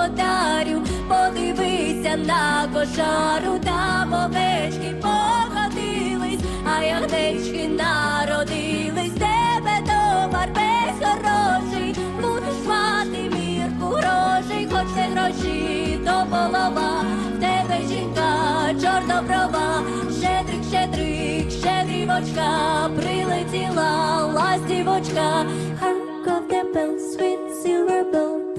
господарю, подивися на кошару, там овечки погодились, а ягнечки народились, тебе товар весь хороший, будеш мати мірку грошей, хоч це гроші то голова, в тебе жінка чорноброва, щедрик, щедрик, щедрівочка, прилетіла ластівочка, Hark of the bell, sweet silver bell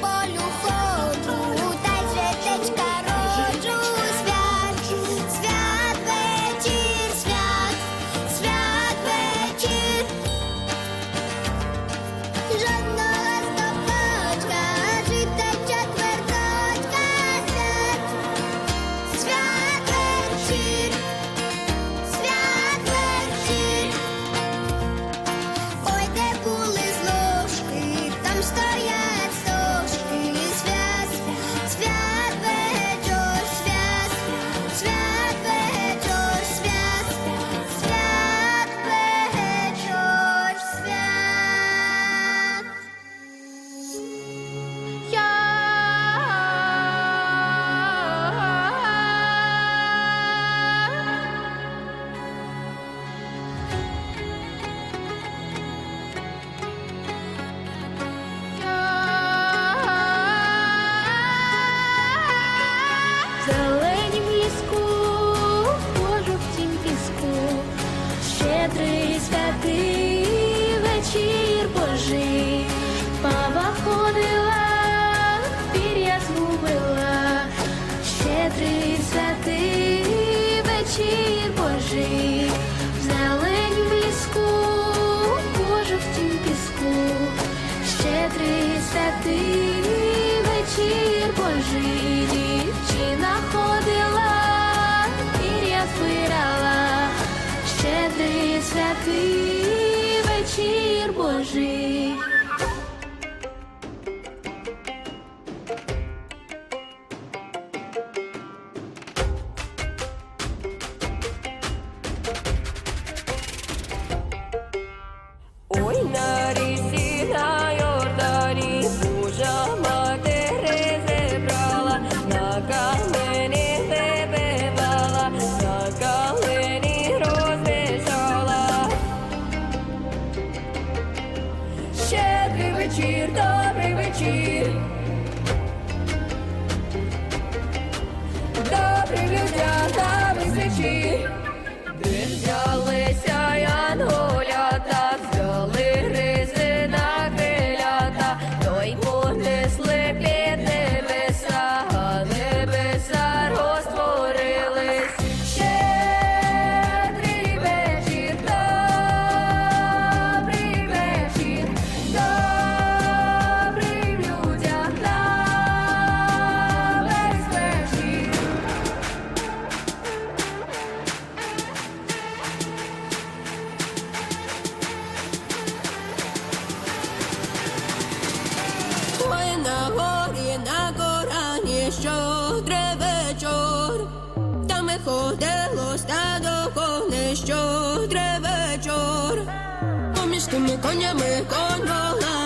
полюха. ночі божі, в зелень бліску, по жовтім піску, щедрий святий вечір божий, дівчина ходила, пір'я збирала, щедрий святий вечір божий. Ходило стадо коней щодревечор. Поміж тими конями конь воланий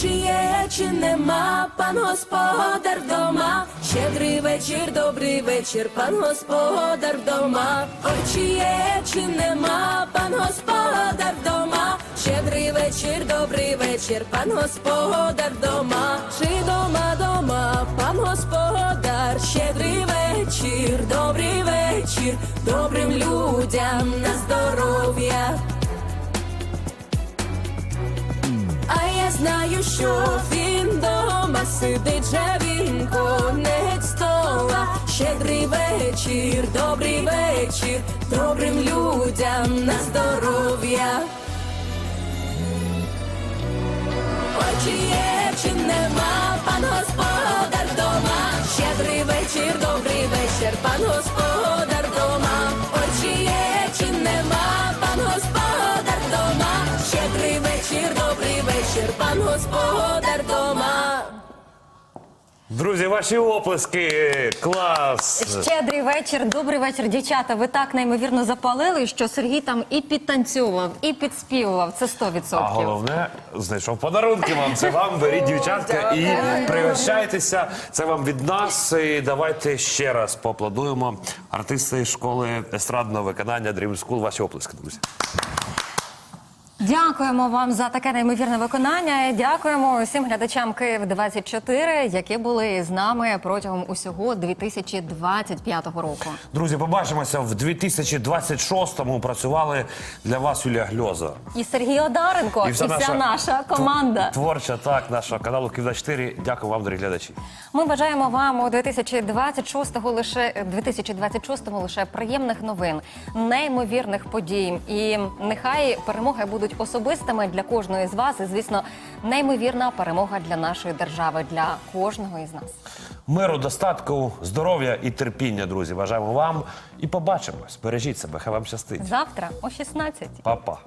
Чи є, чи нема, пан господар вдома. Щедрий вечір, добрий вечір, пан господар вдома. Ой, чи є, чи нема, пан господар вдома. Щедрий вечір, добрий вечір, пан господар вдома. Чи дома, дома, пан господар, щедрий вечір, добрий вечір, добрим людям на здоров'я. А я знаю, що він дома сидить, же він конець стола. Щедрий вечір, добрий вечір, добрим людям на здоров'я. Ой, чи є, чи нема, пан господар дома. Щедрий вечір, добрий вечір, пан господар дома. Пан господар дома. Друзі, ваші оплески! Клас! Щедрий вечір, добрий вечір, дівчата. Ви так неймовірно запалили, що Сергій там і підтанцьовував, і підспівував. Це 100%. А головне, знайшов подарунки вам. Це вам, беріть дівчатка і пригощайтеся. Це вам від нас. І давайте ще раз поаплодуємо артисти школи естрадного виконання Dream School. Ваші оплески, друзі. Дякуємо вам за таке неймовірне виконання. Дякуємо усім глядачам Київ 24 які були з нами протягом усього 2025 року. Друзі, побачимося в 2026-му. Працювали для вас Юлія Гльоза. І Сергій Одаренко, і вся, наша команда. Творча так нашого каналу Київ 24 Дякую вам, дорогі глядачі. Ми бажаємо вам у 2026 лише 2026 лише приємних новин, неймовірних подій. І нехай перемоги будуть особистими для кожної з вас. І звісно, неймовірна перемога для нашої держави, для кожного із нас. Миру, достатку, здоров'я і терпіння, друзі. Бажаємо вам і побачимось. Бережіть себе, хай вам щастить. Завтра о 16. Па-па.